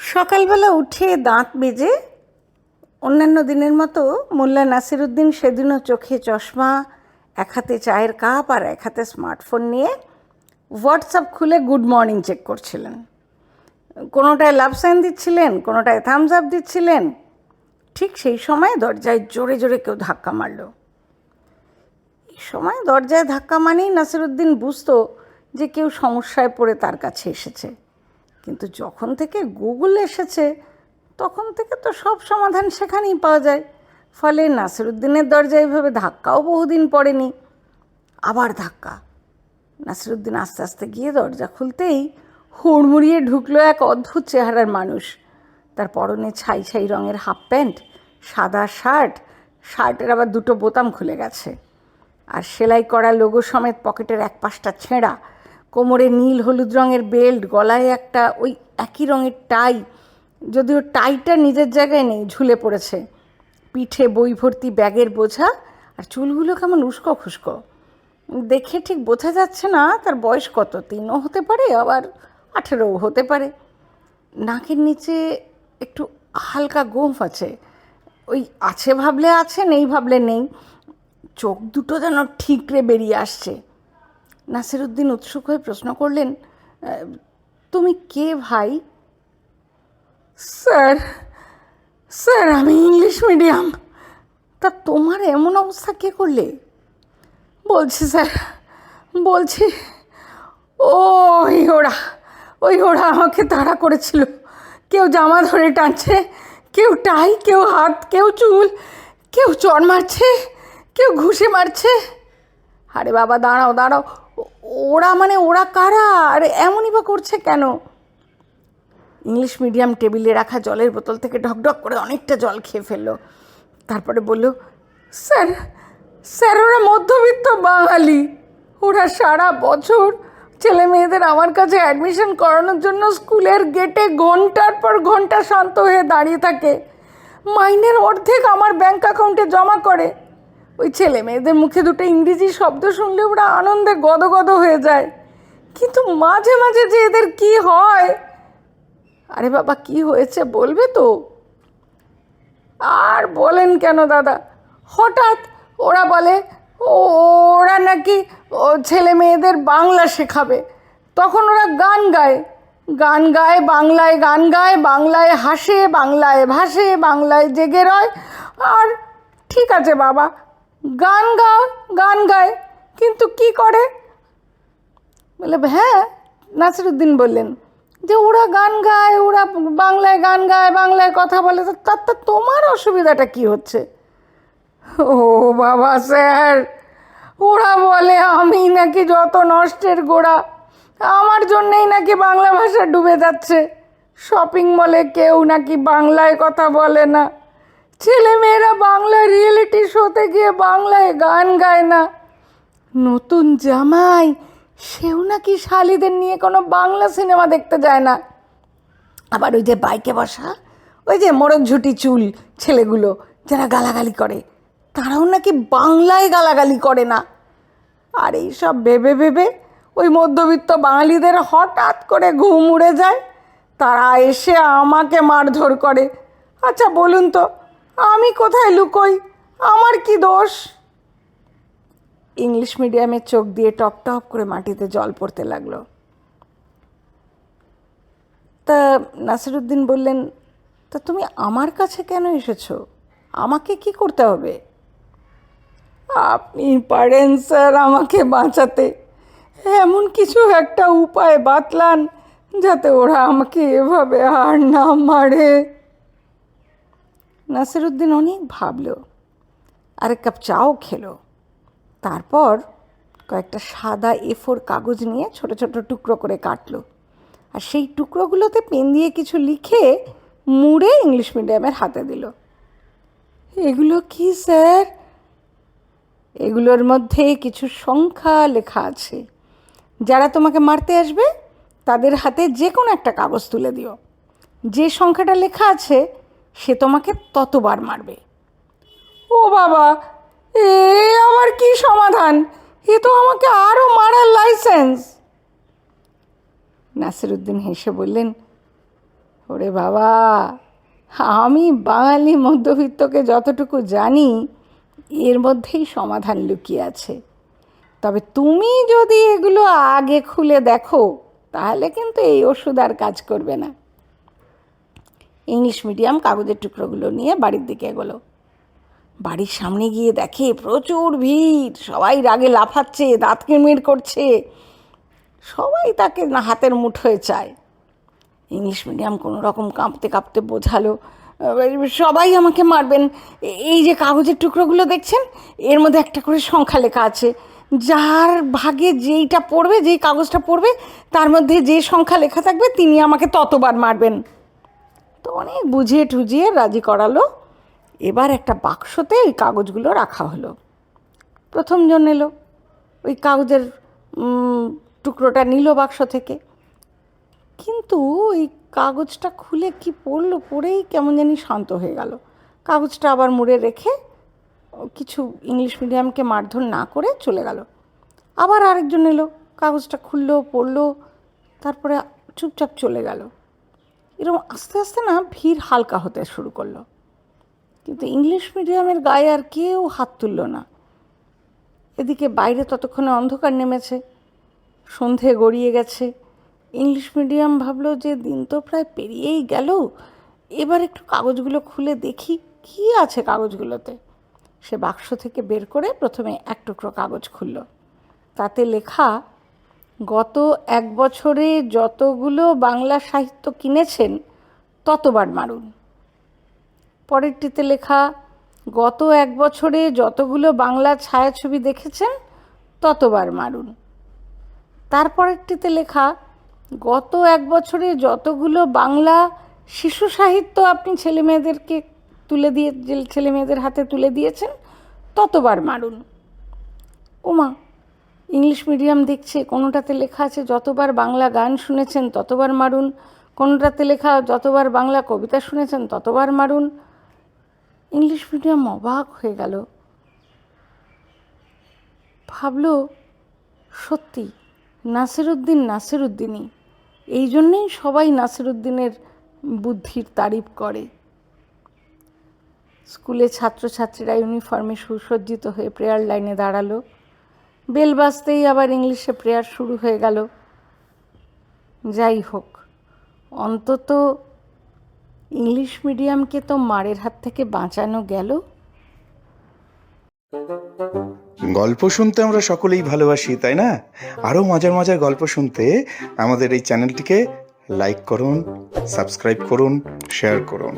সকালবেলা উঠে দাঁত বেজে অন্যান্য দিনের মতো মোল্লা নাসিরুদ্দিন সেদিনও চোখে চশমা, এক হাতে চায়ের কাপ আর এক হাতে স্মার্টফোন নিয়ে হোয়াটসঅ্যাপ খুলে গুড মর্নিং চেক করছিলেন। কোনোটায় লাভ সাইন দিচ্ছিলেন, কোনোটায় থামস আপ দিচ্ছিলেন, ঠিক সেই সময় দরজায় জোরে জোরে কেউ ধাক্কা মারল। এই সময় দরজায় ধাক্কা মানেই নাসিরুদ্দিন বুঝতো যে কেউ সমস্যায় পড়ে তার কাছে এসেছে। কিন্তু যখন থেকে গুগল এসেছে তখন থেকে তো সব সমাধান সেখানেই পাওয়া যায়। ফলে নাসিরুদ্দিনের দরজায় এভাবে ধাক্কাও বহুদিন পড়েনি। আবার ধাক্কা। নাসিরুদ্দিন আস্তে আস্তে গিয়ে দরজা খুলতেই হুড়মুড়িয়ে ঢুকলো এক অদ্ভুত চেহারার মানুষ। তার পরনে ছাই ছাই রঙের হাফ প্যান্ট, সাদা শার্ট, শার্টের আবার দুটো বোতাম খুলে গেছে। আর সেলাই করা লোগো সমেত পকেটের এক পাশটা ছেঁড়া, কোমরে নীল হলুদ রঙের বেল্ট, গলায় একটা ওই একই রঙের টাই যদিও টাইটা নিজের জায়গায় নেই, ঝুলে পড়েছে। পিঠে বই ভর্তি ব্যাগের বোঝা আর চুলগুলো কেমন উস্কো খুস্কো। দেখে ঠিক বোঝা যাচ্ছে না তার বয়স কত, তিনও হতে পারে, আবার আঠেরোও হতে পারে। নাকের নিচে একটু হালকা গোঁফ আছে। ওই আছে ভাবলে আছে, নেই ভাবলে নেই। চোখ দুটো যেন ঠিকরে বেরিয়ে আসছে। নাসিরুদ্দিন উৎসুক হয়ে প্রশ্ন করলেন তুমি কে ভাই? স্যার স্যার, আমি ইংলিশ মিডিয়াম। তা তোমার এমন অবস্থা কে করলে? বলছি স্যার, বলছি ওই ওরা ওই ওরা আমাকে তাড়া করেছিল। কেউ জামা ধরে টানছে, কেউ টাই, কেউ হাত, কেউ চুল, কেউ চর মারছে, কেউ ঘুষে মারছে। আরে বাবা, দাঁড়াও দাঁড়াও ওরা মানে ওরা কারা? আর এমনই বা করছে কেন? ইংলিশ মিডিয়াম টেবিলে রাখা জলের বোতল থেকে ঢকঢক করে অনেকটা জল খেয়ে ফেলল। তারপরে বলল, স্যার স্যার, ওরা মধ্যবিত্ত বাঙালি। ওরা সারা বছর ছেলে মেয়েদের আমার কাছে অ্যাডমিশন করানোর জন্য স্কুলের গেটে ঘণ্টার পর ঘণ্টা শান্ত হয়ে দাঁড়িয়ে থাকে। মাইনের অর্ধেক আমার ব্যাংক অ্যাকাউন্টে জমা করে। ওই ছেলে মেয়েদের মুখে দুটো ইংরেজি শব্দ শুনলে ওরা আনন্দে গদগদ হয়ে যায়। কিন্তু মাঝে মাঝে যে এদের কি হয় আরে বাবা, কি হয়েছে বলবে তো? আর বলেন কেন দাদা? হঠাৎ ওরা বলে ওরা নাকি ও ছেলে মেয়েদের বাংলা শেখাবে। তখন ওরা গান গায়। গান গায়, বাংলায় গান গায়, বাংলায় হাসে, বাংলায় ভাসে, বাংলায় জেগে রয়। আর ঠিক আছে বাবা, গান গাও, গান গায়, কিন্তু কি করে? বলে হ্যাঁ নাসিরুদ্দিন বললেন যে ওরা গান গায়, ওরা বাংলায় গান গায়, বাংলায় কথা বলে তার তো তোমার অসুবিধাটা কি হচ্ছে? ও বাবা স্যার, ওরা বলে আমি নাকি যত নষ্টের গোড়া, আমার জন্যেই নাকি বাংলা ভাষা ডুবে যাচ্ছে। শপিং মলে কেউ নাকি বাংলায় কথা বলে না। ছেলে মেয়েরা বাংলা রিয়েলিটি শোতে গিয়ে বাংলায় গান গায় না। নতুন জামাই সেও নাকি শালিদের নিয়ে কোনো বাংলা সিনেমা দেখতে যায় না। আবার ওই যে বাইকে বসা, ওই যে মোরগ ঝুটি চুল ছেলেগুলো যারা গালাগালি করে, তারাও নাকি বাংলায় গালাগালি করে না। আর এইসব ভেবে ভেবে ওই মধ্যবিত্ত বাঙালিদের হঠাৎ করে ঘুম উড়ে যায়, তারা এসে আমাকে মারধর করে। আচ্ছা বলুন তো, আমি কোথায় লুকোই? আমার কি দোষ? ইংলিশ মিডিয়ামে চোখ দিয়ে টপ টপ করে মাটিতে জল পড়তে লাগল। তা নাসিরুদ্দিন বললেন, তা তুমি আমার কাছে কেন এসেছ? আমাকে কি করতে হবে? আপনি পারেন স্যার আমাকে বাঁচাতে। এমন কিছু একটা উপায় বাতলান যাতে ওরা আমাকে এভাবে আর না মারে। নাসিরুদ্দিন অনেক ভাবলো আর এক কাপ চাও খেলো। তারপর কয়েকটা সাদা এফোর কাগজ নিয়ে ছোট ছোট টুকরো করে কাটলো। আর সেই টুকরোগুলোতে পেন দিয়ে কিছু লিখে মুড়ে ইংলিশ মিডিয়ামের হাতে দিল। এগুলো কি, স্যার? এগুলোর মধ্যে কিছু সংখ্যা লেখা আছে। যারা তোমাকে মারতে আসবে, তাদের হাতে যে কোনো একটা কাগজ তুলে দিও। যে সংখ্যাটা লেখা আছে, সে তোমাকে ততবার মারবে। ও বাবা! এ আবার কি সমাধান? এ তো আমাকে আরও মারার লাইসেন্স নাসিরুদ্দিন হেসে বললেন, ওরে বাবা, আমি বাঙালি মধ্যবিত্তকে যতটুকু জানি, এর মধ্যেই সমাধান লুকিয়ে আছে। তবে তুমি যদি এগুলো আগে খুলে দেখো, তাহলে কিন্তু এই ওষুধ আর কাজ করবে না। ইংলিশ মিডিয়াম কাগজের টুকরোগুলো নিয়ে বাড়ির দিকে এগোলো। বাড়ির সামনে গিয়ে দেখে প্রচুর ভিড়। সবাই রাগে লাফাচ্ছে, দাঁত কিরমির করছে। সবাই তাকে না হাতের মুঠোয় চায়। ইংলিশ মিডিয়াম কোনো রকম কাঁপতে কাঁপতে বোঝালো সবাই আমাকে মারবেন। এই যে কাগজের টুকরোগুলো দেখছেন, এর মধ্যে একটা করে সংখ্যা লেখা আছে। যার ভাগে যেইটা পড়বে, যেই কাগজটা পড়বে, তার মধ্যে যে সংখ্যা লেখা থাকবে, তিনি আমাকে ততবার মারবেন। তো অনেক বুঝিয়ে টুজিয়ে রাজি করালো এবার একটা বাক্সতে ওই কাগজগুলো রাখা হলো। প্রথমজন এলো, ওই কাগজের টুকরোটা নিল বাক্স থেকে। কিন্তু ওই কাগজটা খুলে কি পড়ল পড়েই কেমন জানি শান্ত হয়ে গেল। কাগজটা আবার মুড়ে রেখে কিছু ইংলিশ মিডিয়ামকে মারধর না করে চলে গেল। আবার আরেকজন এলো, কাগজটা খুললো, পড়ল, তারপরে চুপচাপ চলে গেল। এরকম আস্তে আস্তে না ভিড় হালকা হতে শুরু করল। কিন্তু ইংলিশ মিডিয়ামের গায়ে আর কেউ হাত তুললো না। এদিকে বাইরে ততক্ষণে অন্ধকার নেমেছে, সন্ধে গড়িয়ে গেছে। ইংলিশ মিডিয়াম ভাবলো যে দিন তো প্রায় পেরিয়েই গেল, এবার একটু কাগজগুলো খুলে দেখি কি আছে কাগজগুলোতে। সে বাক্স থেকে বের করে প্রথমে এক টুকরো কাগজ খুলল। তাতে লেখা, গত এক বছরে যতগুলো বাংলা সাহিত্য কিনেছেন, ততবার মারুন। পরেরটিতে লেখা, গত এক বছরে যতগুলো বাংলা ছায়াছবি দেখেছেন, ততবার মারুন। তারপরেরটিতে লেখা, গত এক বছরে যতগুলো বাংলা শিশু সাহিত্য আপনি ছেলে মেয়েদেরকে তুলে দিয়ে যে ছেলে মেয়েদের হাতে তুলে দিয়েছেন, ততবার মারুন। ওমা ইংলিশ মিডিয়াম দেখছে, কোনোটাতে লেখা আছে, যতবার বাংলা গান শুনেছেন, ততবার মারুন। কোনোটাতে লেখা, যতবার বাংলা কবিতা শুনেছেন, ততবার মারুন। ইংলিশ মিডিয়াম অবাক হয়ে গেল। ভাবলো, সত্যি, নাসিরুদ্দিন নাসিরুদ্দিনই। এই জন্যেই সবাই নাসিরুদ্দিনের বুদ্ধির তারিফ করে। স্কুলে ছাত্রছাত্রীরা ইউনিফর্মে সুসজ্জিত হয়ে প্রেয়ার লাইনে দাঁড়াল। বেল বাজতেই আবার ইংলিশে প্রেয়ার শুরু হয়ে গেল। যাই হোক, অন্তত ইংলিশ মিডিয়ামকে তো মারের হাত থেকে বাঁচানো গেল। গল্প শুনতে আমরা সকলেই ভালোবাসি, তাই না? আরও মজার মজার গল্প শুনতে আমাদের এই চ্যানেলটিকে লাইক করুন সাবস্ক্রাইব করুন শেয়ার করুন।